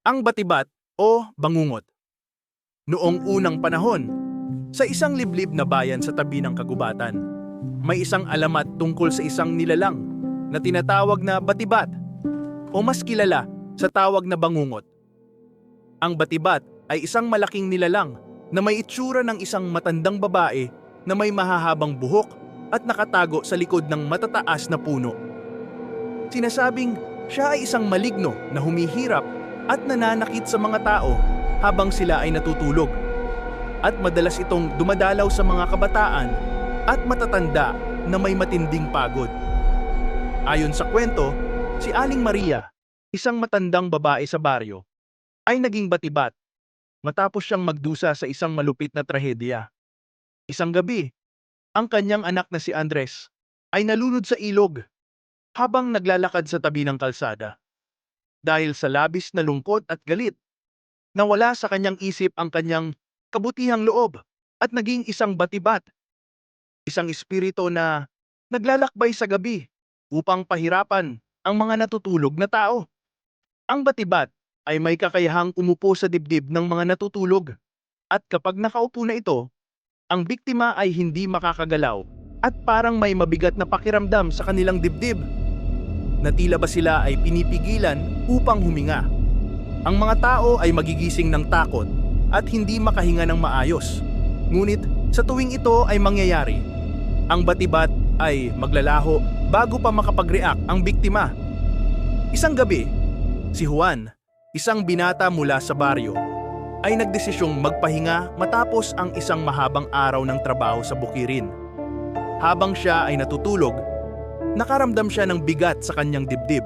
Ang batibat o bangungot. Noong unang panahon, sa isang liblib na bayan sa tabi ng kagubatan, may isang alamat tungkol sa isang nilalang na tinatawag na batibat o mas kilala sa tawag na bangungot. Ang batibat ay isang malaking nilalang na may itsura ng isang matandang babae na may mahahabang buhok at nakatago sa likod ng matataas na puno. Sinasabing siya ay isang maligno na humihirap at nananakit sa mga tao habang sila ay natutulog. At madalas itong dumadalaw sa mga kabataan at matatanda na may matinding pagod. Ayon sa kwento, si Aling Maria, isang matandang babae sa baryo, ay naging batibat matapos siyang magdusa sa isang malupit na trahedya. Isang gabi, ang kanyang anak na si Andres ay nalunod sa ilog habang naglalakad sa tabi ng kalsada. Dahil sa labis na lungkot at galit, nawala sa kanyang isip ang kanyang kabutihang loob at naging isang batibat. Isang espiritu na naglalakbay sa gabi upang pahirapan ang mga natutulog na tao. Ang batibat ay may kakayahang umupo sa dibdib ng mga natutulog at kapag nakaupo na ito, ang biktima ay hindi makakagalaw at parang may mabigat na pakiramdam sa kanilang dibdib na tila ba sila ay pinipigilan upang huminga. Ang mga tao ay magigising ng takot at hindi makahinga ng maayos. Ngunit sa tuwing ito ay mangyayari, ang batibat ay maglalaho bago pa makapag-react ang biktima. Isang gabi, si Juan, isang binata mula sa baryo, ay nagdesisyong magpahinga matapos ang isang mahabang araw ng trabaho sa bukirin. Habang siya ay natutulog, nakaramdam siya ng bigat sa kanyang dibdib.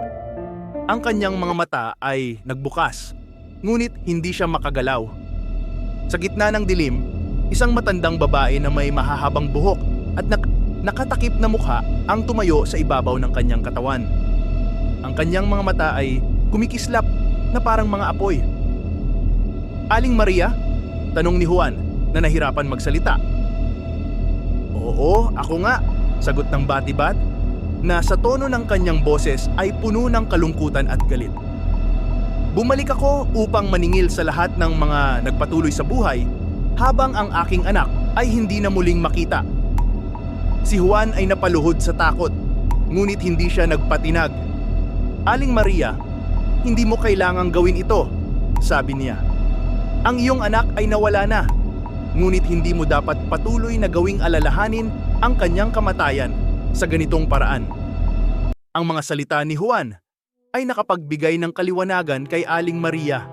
Ang kanyang mga mata ay nagbukas, ngunit hindi siya makagalaw. Sa gitna ng dilim, isang matandang babae na may mahahabang buhok at nak- nakatakip na mukha ang tumayo sa ibabaw ng kanyang katawan. Ang kanyang mga mata ay kumikislap na parang mga apoy. Aling Maria? Tanong ni Juan na nahirapan magsalita. Oo, ako nga, sagot ng batibat na sa tono ng kanyang boses ay puno ng kalungkutan at galit. Bumalik ako upang maningil sa lahat ng mga nagpatuloy sa buhay habang ang aking anak ay hindi na muling makita. Si Juan ay napaluhod sa takot, ngunit hindi siya nagpatinag. Aling Maria, hindi mo kailangang gawin ito, sabi niya. Ang iyong anak ay nawala na, ngunit hindi mo dapat patuloy na gawing alalahanin ang kanyang kamatayan sa ganitong paraan. Ang mga salita ni Juan ay nakapagbigay ng kaliwanagan kay Aling Maria.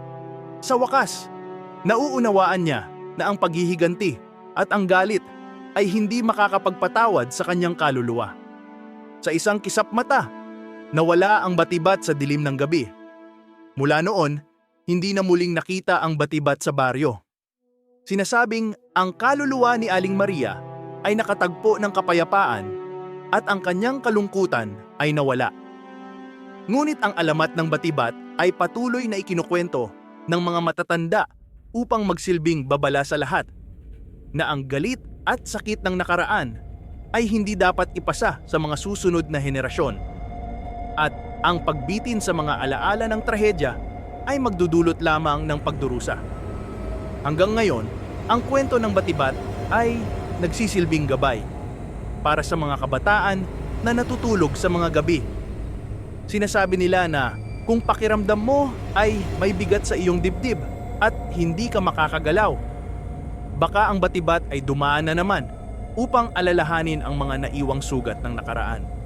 Sa wakas, nauunawaan niya na ang paghihiganti at ang galit ay hindi makakapagpatawad sa kanyang kaluluwa. Sa isang kisap mata, nawala ang batibat sa dilim ng gabi. Mula noon, hindi na muling nakita ang batibat sa baryo. Sinasabing ang kaluluwa ni Aling Maria ay nakatagpo ng kapayapaan at ang kanyang kalungkutan ay nawala. Ngunit ang alamat ng batibat ay patuloy na ikinukwento ng mga matatanda upang magsilbing babala sa lahat na ang galit at sakit ng nakaraan ay hindi dapat ipasa sa mga susunod na henerasyon. At ang pagbitin sa mga alaala ng trahedya ay magdudulot lamang ng pagdurusa. Hanggang ngayon, ang kwento ng batibat ay nagsisilbing gabay para sa mga kabataan na natutulog sa mga gabi. Sinasabi nila na kung pakiramdam mo ay may bigat sa iyong dibdib at hindi ka makakagalaw, baka ang batibat ay dumaan na naman upang alalahanin ang mga naiwang sugat ng nakaraan.